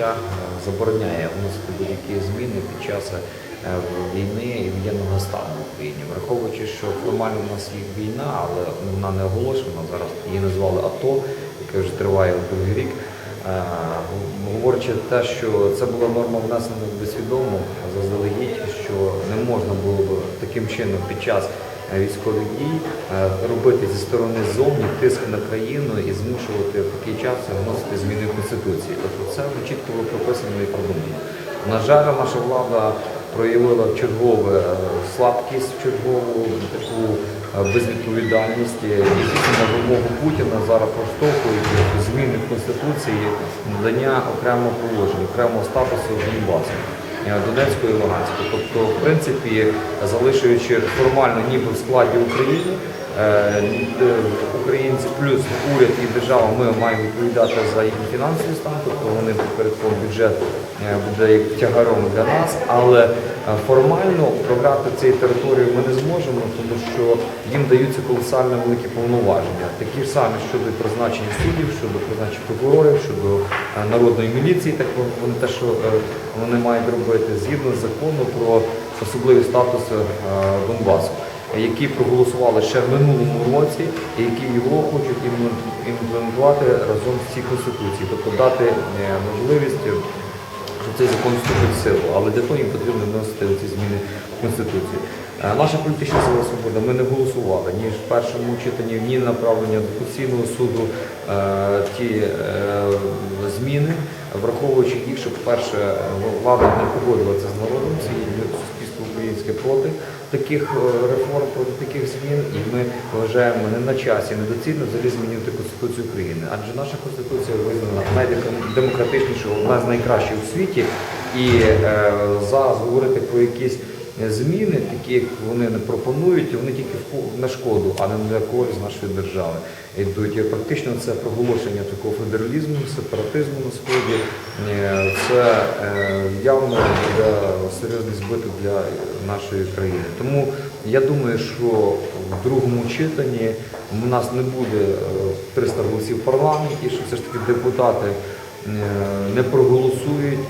стаття е, забороняє вносити будь-які зміни під час е, війни і воєнного стану в Україні, враховуючи, що формально в нас є війна, але вона не оголошена. Зараз її назвали АТО, яке вже триває другий рік. Е, Говорячи те, що це була норма внесена безсвідомо заздалегідь, що не можна було б таким чином під час військових дій е, робити зі сторони зовні тиск на країну і змушувати в такий час вносити зміни в конституції. Тобто це чітко було прописано і продумано. На жаль, наша влада проявила чергове е, слабкість, чергову таку е, безвідповідальність і на вимогу Путіна зараз проштовхують зміни в конституції надання окремого положення, окремого статусу Донбасу. Е, Донецької і Луганської. Тобто, в принципі, залишуючи формально ніби в складі України, українці плюс уряд і держава, ми маємо відповідати за їхній фінансовий стан, тобто вони перед бюджет е, буде як тягаром для нас, але е, формально управляти цією територією ми не зможемо, тому що їм даються колосально великі повноваження, такі ж самі щодо призначення суддів, щодо призначення прокурорів, щодо е, народної міліції, так вони те, що е, вони мають робити згідно закону про особливий статус е, Донбасу, який проголосували ще в минулому році, і які його хочуть імплементувати разом з цією конституцією, тобто дати е, можливість е, що цей закон вступить в силу, але для того їм потрібно вносити ці зміни в Конституцію. Е, Наша політична сила свобода, ми не голосували ні в першому читанні, ні направлення до Конституційного суду ті зміни, враховуючи їх, що, по-перше, влада не погодилася з народом, це суспільство українське проти таких е, реформ, проти таких змін, і ми вважаємо не на часі, недоцільно взагалі змінювати Конституцію України. Адже наша Конституція визнана найдемократичнішою, одна з найкращих у світі. І е, зараз говорити про якісь зміни, такі як вони пропонують, вони тільки на шкоду, а не на користь нашої держави. Йдуть практично це проголошення такого федералізму, сепаратизму на сході. Е, Це е, явно буде серйозний збиток для нашої країни. Тому я думаю, що в другому читанні у нас не буде е, 300 голосів в парламенті, що все ж таки депутати е, не проголосують